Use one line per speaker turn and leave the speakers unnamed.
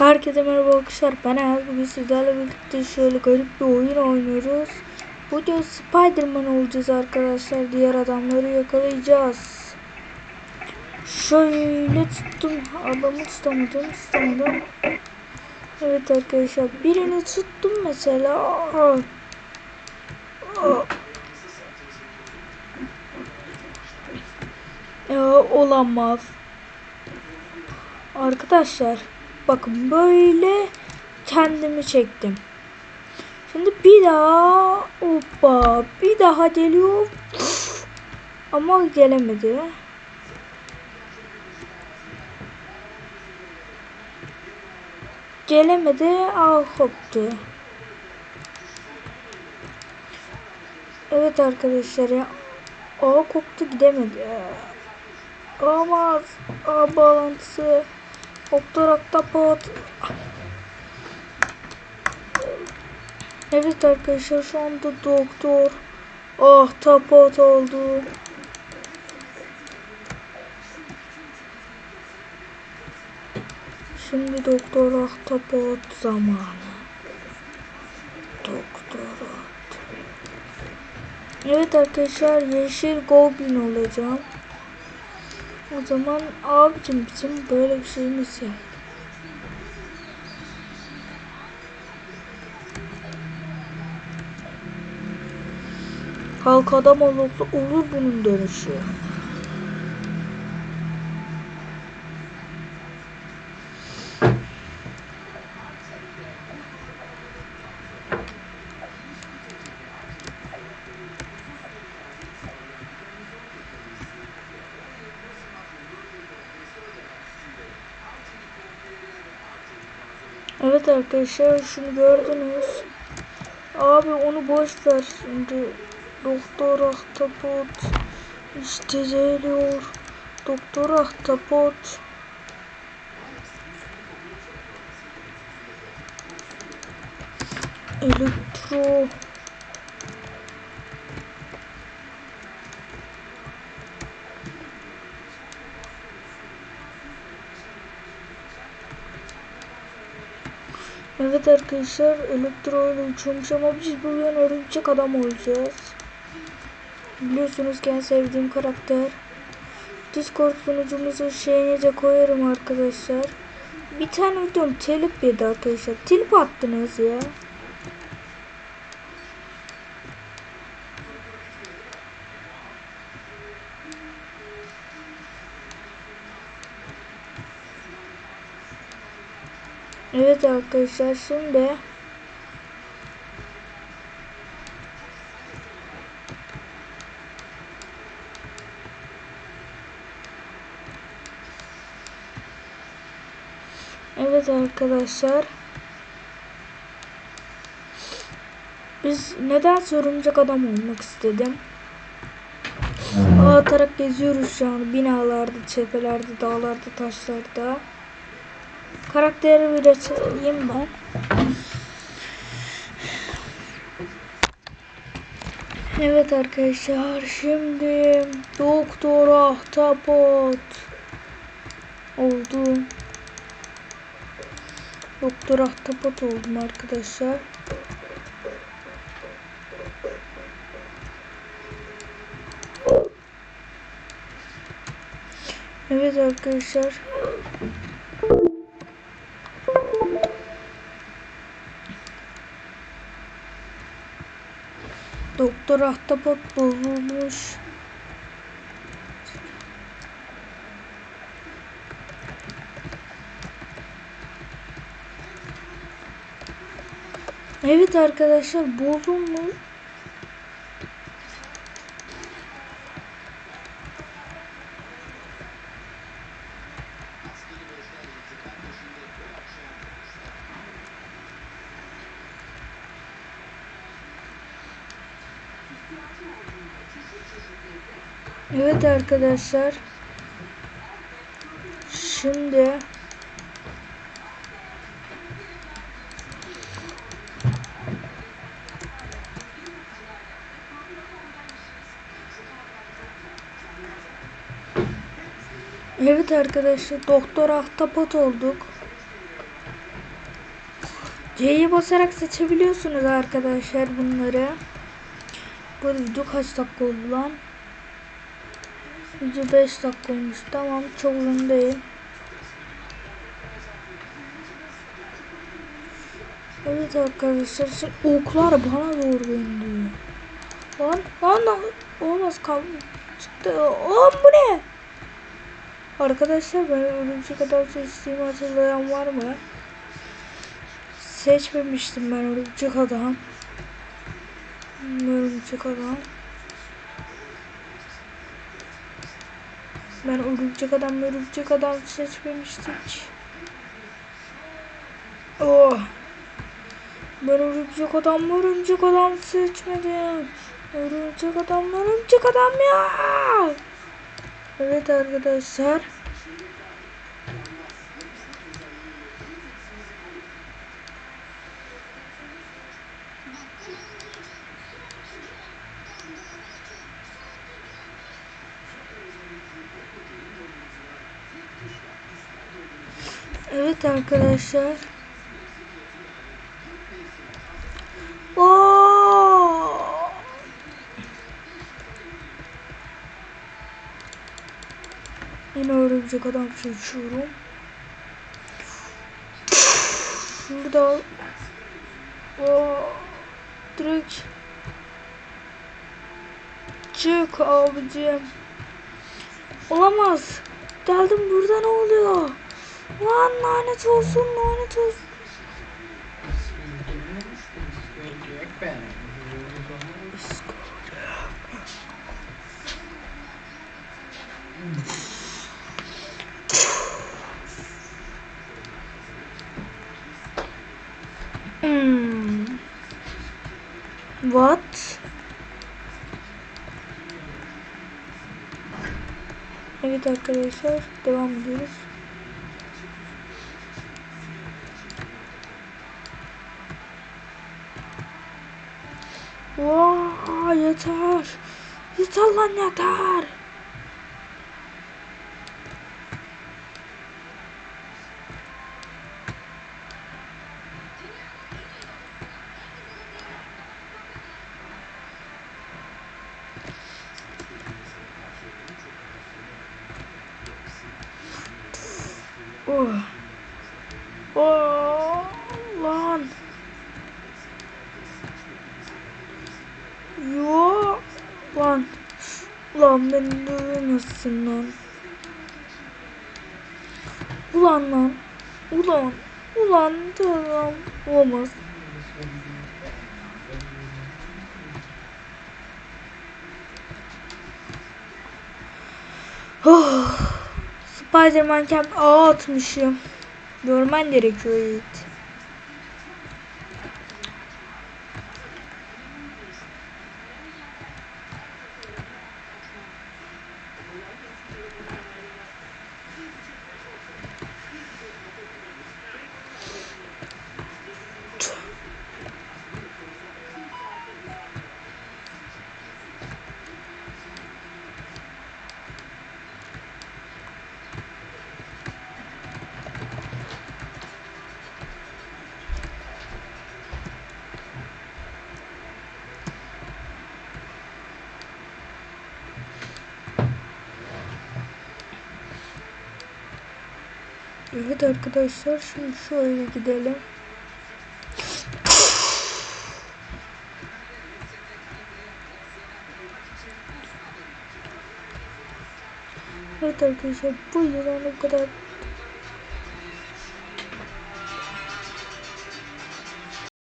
Herkese merhaba arkadaşlar. Ben Ayaz. Bugün sizlerle birlikte şöyle garip bir oyun oynuyoruz. Bu da Spiderman olacağız arkadaşlar. Diğer adamları yakalayacağız. Şöyle tuttum. Adamı tutamadım. Tutamadım. Evet arkadaşlar. Birini tuttum mesela. Aa. Aa. Ya, olamaz. Arkadaşlar bakın böyle kendimi çektim. Şimdi bir daha hoppa bir daha geliyor. Ama gelemedi. Gelemedi. Ah koptu. Evet arkadaşlar ya. Aa koptu gidemedi. Olmaz. Aa bağlantısı. Doktor Aktapot. Evet arkadaşlar şu anda doktor Ahtapot oldu. Şimdi doktor Ahtapot zamanı. Doktor. Evet arkadaşlar yeşil goblin olacağım. O zaman abicim bizim böyle bir şeyimiz yok. Halk adam olur, olur bunun dönüşü. Evet arkadaşlar şunu gördünüz. Abi onu boş ver şimdi. Doktor Ahtapot işte geliyor. Doktor Ahtapot. Elektro. Evet arkadaşlar elektro ile uçuyormuş ama biz bugün örümcek adam olacağız. Biliyorsunuz ki en sevdiğim karakter. Discord sunucumuzu şeyine de koyarım arkadaşlar. Bir tane videom telip yedi arkadaşlar. Telip attınız ya. Evet arkadaşlar şimdi Evet arkadaşlar Biz neden örümcek adam olmak istedim? Ağ atarak geziyoruz şu an binalarda, çepelerde, dağlarda, taşlarda. Karakteri söyleyeyim ben. Evet arkadaşlar şimdi Doktor Ahtapot oldu. Doktor Ahtapot oldum arkadaşlar. Evet arkadaşlar. Doktor Ahtapot bozulmuş. Evet arkadaşlar bozulmuş. Evet arkadaşlar. Şimdi Evet arkadaşlar Doktor Ahtapot olduk. C'ye basarak seçebiliyorsunuz arkadaşlar bunları. Bu video kaç dakika oldu lan? Video 5 dakika olmuş. Tamam çok uzun. Evet arkadaşlar oklar bana doğru döndü. Lan lan olmaz kaldı. Çıktı. Oğlum bu ne? Arkadaşlar ben örümcek adam seçtiğimi hatırlayan var mı? Seçmemiştim ben örümcek adam. Örümcek adam. Ben örümcek adam örümcek adam seçmemiştik. Oh. Ben örümcek adam örümcek adam seçmedim. Örümcek adam örümcek adam ya. Evet arkadaşlar. Evet arkadaşlar. Oo! Yine örümcek adam seçiyorum. Şurada Oo, direkt çık abicim. Olamaz. Geldim burada ne oluyor? Lan lanet olsun lanet olsun. Hmm. What? Evet arkadaşlar devam ediyoruz. Vaa yeter. Yeter lan yeter. Oh. Lan. Yo. Lan. Lan beni dövemezsin lan. Ulan lan. Ulan. Ulan. Tamam. Olmaz. Oh. Spiderman Camp atmışım. Görmen gerekiyor Yiğit. Evet arkadaşlar şimdi şöyle gidelim. Evet arkadaşlar bu videodan bu kadar.